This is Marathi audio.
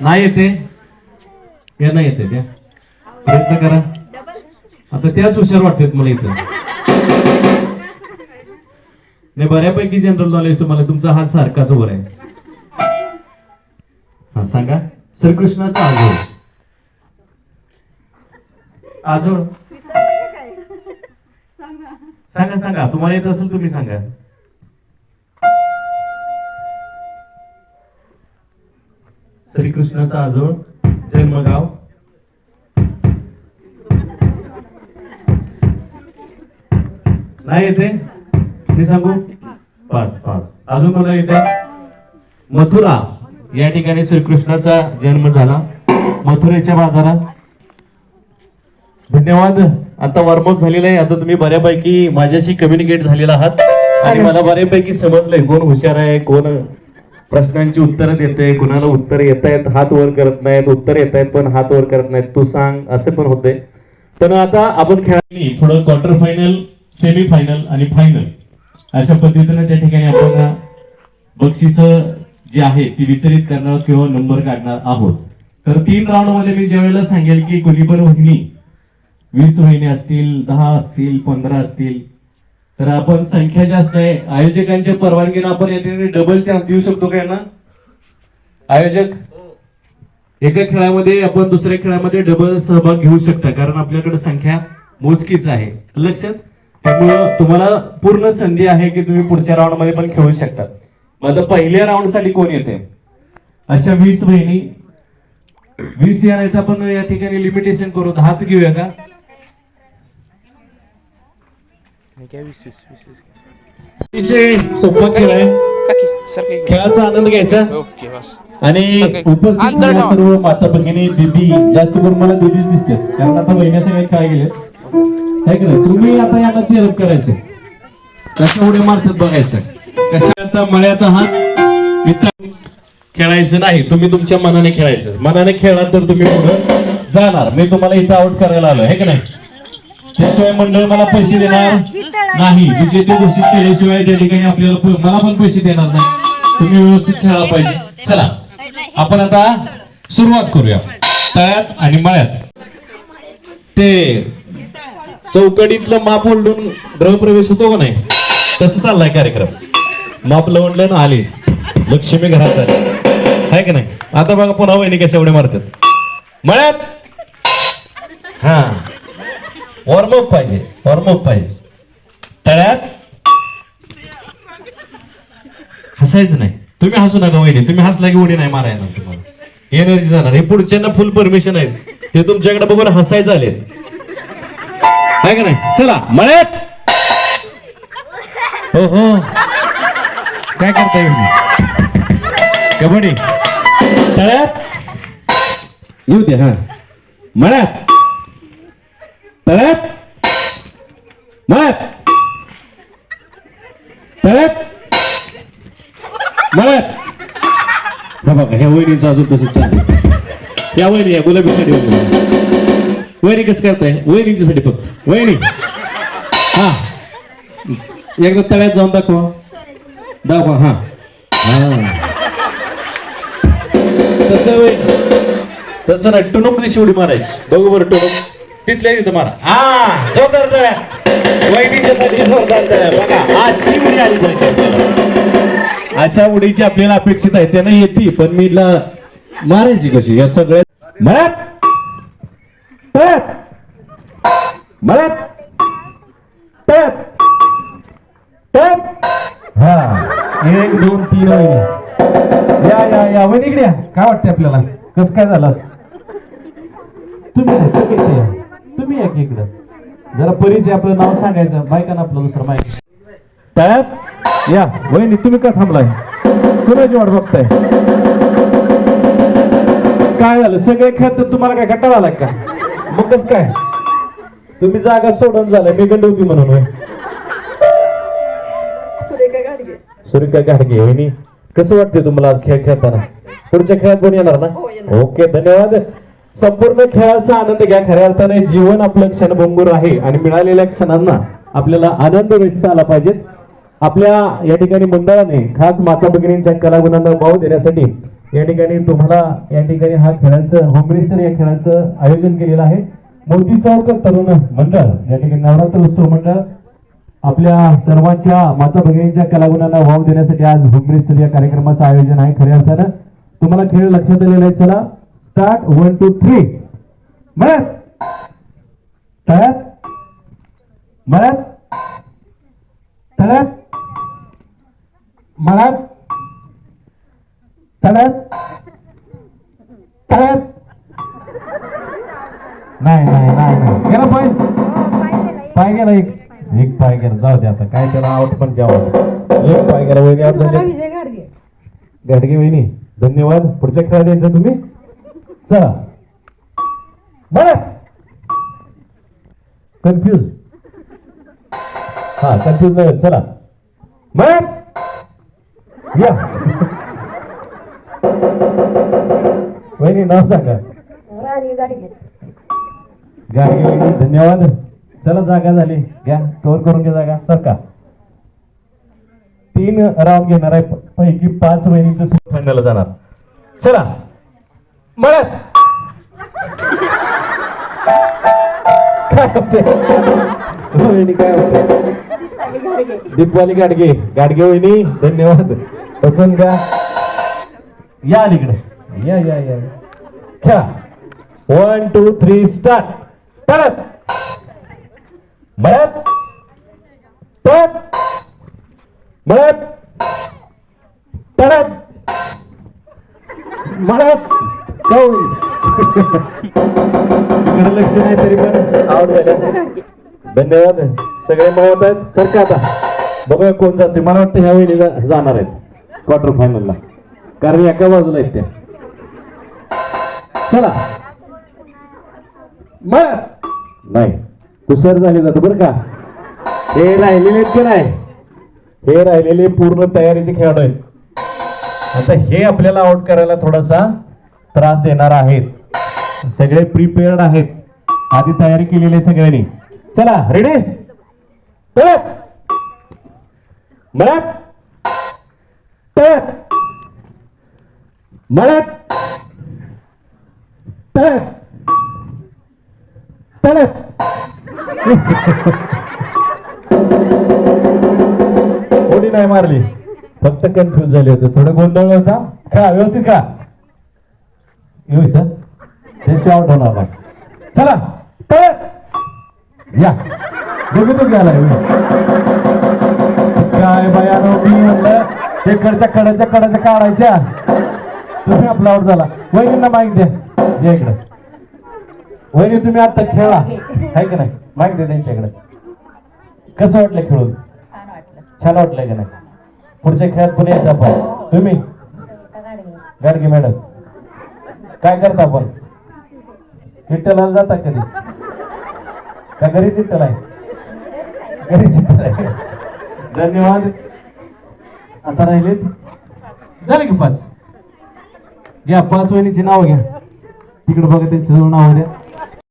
नाही येते. या नाही येते त्या. प्रयत्न करा. आता त्याच हुशार वाटतात मला इथं. नाही बऱ्यापैकी जनरल नॉलेज तुम्हाला तुमचा हात सारखाच वर आहे. हा सांगा. श्रीकृष्णाचा आजोळ. आजोळ? सांगा सांगा. तुम्हाला येत असेल तुम्ही सांगा. श्रीकृष्णाचा आजोळ जन्मगाव. नाही येते? मी सांगू? पाच पाच अजून कोणा येते? मथुरा. या ठिकाणी श्रीकृष्णाचा जन्म झाला. मथुरेच्या बाजारात. धन्यवाद. आता वॉर्मअप झालेलं आहे. आता तुम्ही बऱ्यापैकी माझ्याशी कम्युनिकेट झालेला आहात. आणि मला बऱ्यापैकी समजलंय कोण हुशार आहे कोण प्रश्नांची उत्तरं देते कुणाला उत्तर येत आहेत हात वर करत नाहीत उत्तर येत आहेत पण हात वर करत नाहीत. तू सांग असे पण होते. तर आता आपण खेळाली पुढं क्वार्टर फायनल सेमी फायनल आणि फायनल अशा पद्धतीने त्या ठिकाणी आपण बक्षिस जी आहे ती वितरित करणार किंवा नंबर काढणार आहोत. तर तीन राऊंडमध्ये मी ज्यावेळेला सांगेल की कोणी पण वहिनी वीस वहिनी असतील दहा असतील पंधरा असतील तर आपण संख्या जास्त आहे. आयोजकांच्या परवानगीनं आपण याठिकाणी डबल चान्स देऊ शकतो का यांना? आयोजक एका खेळामध्ये आपण दुसऱ्या खेळामध्ये डबल सहभाग घेऊ शकता कारण आपल्याकडे संख्या मोजकीच आहे. लक्षात? त्यामुळं तुम्हाला पूर्ण संधी आहे की तुम्ही पुढच्या राऊंडमध्ये पण खेळू शकता. मग आता पहिल्या राऊंडसाठी कोण येते? अशा वीस बहिणी वीस या नाही आपण या ठिकाणी लिमिटेशन करू. दहाच घेऊया का? अतिशय सोपा खेळ आहे काकी सारखं खेळाचा आनंद घ्यायचा. ओके बस. आणि उपस्थित ठेवा. सर्व माता भगिनी दिदी जास्त करून मला दिदीच दिसते. कारण आता बहिण्या सगळे काय गेले तुम्ही आता यांना चेअरअप करायचे. कशा उड्या मारतात बघायचं. कशा आता मळ्यात आहात? इथं खेळायचं नाही. तुम्ही तुमच्या मनाने खेळायचं. मनाने खेळा तर तुम्ही पुढे जाणार मी तुम्हाला इथं आउट करायला आलो आहे की नाही? त्याशिवाय मंडळ मला पैसे देणार नाही. विजेते घोषित केल्याशिवाय त्या ठिकाणी आपल्याला मला पण पैसे देणार नाही. तुम्ही व्यवस्थित खेळायला पाहिजे. चला. आपण आता सुरुवात करूया. तळ्यात आणि मळ्यात. ते चौकडीतलं माप ओलडून गृहप्रवेश होतो का नाही? तसं चाललाय कार्यक्रम. माप लवणलं ना आले. लक्ष्मी घरात आली. आहे की नाही? आता बघा पुन्हा वहिनी कशा एवढे मारतात. मळ्यात. हा. वॉर्मअप पाहिजे वॉर्मअप पाहिजे. तळ्यात हसायचं नाही. तुम्ही हसू नका वहिनी तुम्ही हसला की उडी नाही मारायला तुम्हाला. एनर्जी जाणार. हे पुढच्यांना फुल परमिशन आहे ते तुमच्याकडे बघून हसायचं आले नाही का नाही? चला मळ्यात! हो हो. काय करता येईल कबड्डी. तळ्यात? येऊ दे हा. मळ्यात! तळ्यात मळ्यात तळ्यात मळ्यात हा बघा ह्या वहिनीचं अजून तसंच चाललंय या वहिनी या गुलाबीसाठी वहिनी कसं करताय वहिनीच्यासाठी फक्त वहिनी हा एकदा तळ्यात जाऊन दाखवा दाखवा हा हा तसं वय तसं नाही टुणूक दिशी उडी मारायची बघू बरं टुणूक तिथल्या तिथं मारा. हा जोरदार तळ्या. वहिनीच्यासाठी जोरदार तळ्या. बघा अशी उडी आली पाहिजे. अशा उडीची आपल्याला अपेक्षित आहे. त्यानं येते पण मी मारायची कशी? या सगळ्या मळ्यात! तळ्यात मळ्यात! तळ्यात तळ्यात हा एक दोन तीन या या या. वहिनी इकडे काय वाटतंय आपल्याला? कसं काय झालं? तुम्ही या, तुम्ही इथे या. तुम्ही या की इकडं? जरा परिचय आपलं नाव सांगायचं बायका ना आपलं दुसरं माहिती. तळ्यात या. वहिनी तुम्ही का थांबलाय? कुणाची वाट बघताय. काय झालं? सगळे खेळ तुम्हाला काय कंटाळा आला का? मग कस काय? तुम्ही जागा सोडून झालाय मी गंडवती म्हणून होय. सुरेखा गाडगे. वहिनी कसं वाटते तुम्हाला आज खेळ खेळताना? पुढच्या खेळात पण येणार ना? हो. ओके धन्यवाद. संपूर्ण खेळाचा आनंद घ्या. खऱ्या अर्थाने जीवन आपलं क्षणभंगूर आहे आणि मिळालेल्या क्षणांना आपल्याला आनंद वेचता आला पाहिजे आपल्या या ठिकाणी मंडळाने खास माता भगिनींच्या कलागुणांना वाव देण्यासाठी या ठिकाणी तुम्हाला या ठिकाणी हा खेळाचं होम मिनिस्टर या खेळाचं आयोजन केलेलं आहे. मोती चौक तरुण मंडळ या ठिकाणी नवरात्र उत्सव मंडळ आपल्या सर्वांच्या माता भगिनींच्या कलागुणांना वाव देण्यासाठी आज होम मिनिस्टर या कार्यक्रमाचं आयोजन आहे. खऱ्या अर्थानं तुम्हाला खेळ लक्षात आलेला आहे चला. स्टार्ट वन टू थ्री म्हणत तळ्यात म्हणत तळ्यात म्हणत तळ्यात तळ्यात नाही नाही नाही गेला पाय. पाय गेला एक. एक पाय गेला. जाऊ दे आता. काय त्याला आउट पण द्यावं एक पाय गेला. गाडगे. गाडगे वहिनी धन्यवाद. पुढच्या खेळात यायचं तुम्ही चला. बरं. कन्फ्यूज हा कन्फ्यूज नाही चला. बरं. या. वहिनी नाव सांगा. गाडगे वहिनी धन्यवाद. चला जागा झाली. घ्या. कव्हर करून घ्या जागा. सरका तीन राऊंड घेणार आहे. पैकी पाच वहिनीचं सेमीफायनल जाणार. चला. मळत. काय होते वहिनी काय होते दीपवाली गाडगे. गाडगे वहिनी धन्यवाद. बसून का या अलीकडे. या या या. खेळा वन टू थ्री स्टार्ट परत. मळत. परत. मळत. परत. मळत. इकडे लक्ष नाही तरी पण. धन्यवाद. सगळे मळत आहेत. सरका आता? बघूया कोण जाते मला वाटतं ह्या वेळी जाणार आहेत. क्वार्टर फायनलला कारण एका बाजूला आहेत त्या. चला. मग. नाही. कुसर झाली जात बरं का. हे राहिलेले आहेत की नाही? हे राहिलेले पूर्ण तयारीचे खेळाडू आहेत. आता हे आपल्याला आउट करायला थोडासा त्रास देणार आहेत. सगळे प्रिपेअर्ड आहेत. आधी तयारी केलेली आहे सगळ्यांनी. चला रेडी परत म्हणत म्हणत कोणी नाही मारली. फक्त कन्फ्युज झाले होते. थोडं गोंधळ होता का व्यवस्थित का येऊ इथं. त्याशी आउट होणार नाही. चला या. दोघे तो गेला काय बायानो मी म्हणलं? तिकडच्या कड्याच्या कड्याच्या काढायच्या. तुम्ही आपला आउट झाला. वहिनींना माहिती द्या. या इकडे. वहिनी तुम्ही आता खेळा. आहे की नाही? माहिती द्या त्यांच्याकडे कसं वाटलं खेळून? छान वाटलं. की नाही? पुढच्या खेळात पुणे यायचं आपण. तुम्ही? गाडगे गाडगे मॅडम. काय करता आपण? विठ्ठलाला जाता कधी? का घरीच विठ्ठल आहे? घरीच विठ्ठल आहे. धन्यवाद. आता राहिलेत. झाले की पाच? घ्या पाच वहिनीची नाव घ्या. तिकडे बघा त्यांच्या जवळ नाव द्या.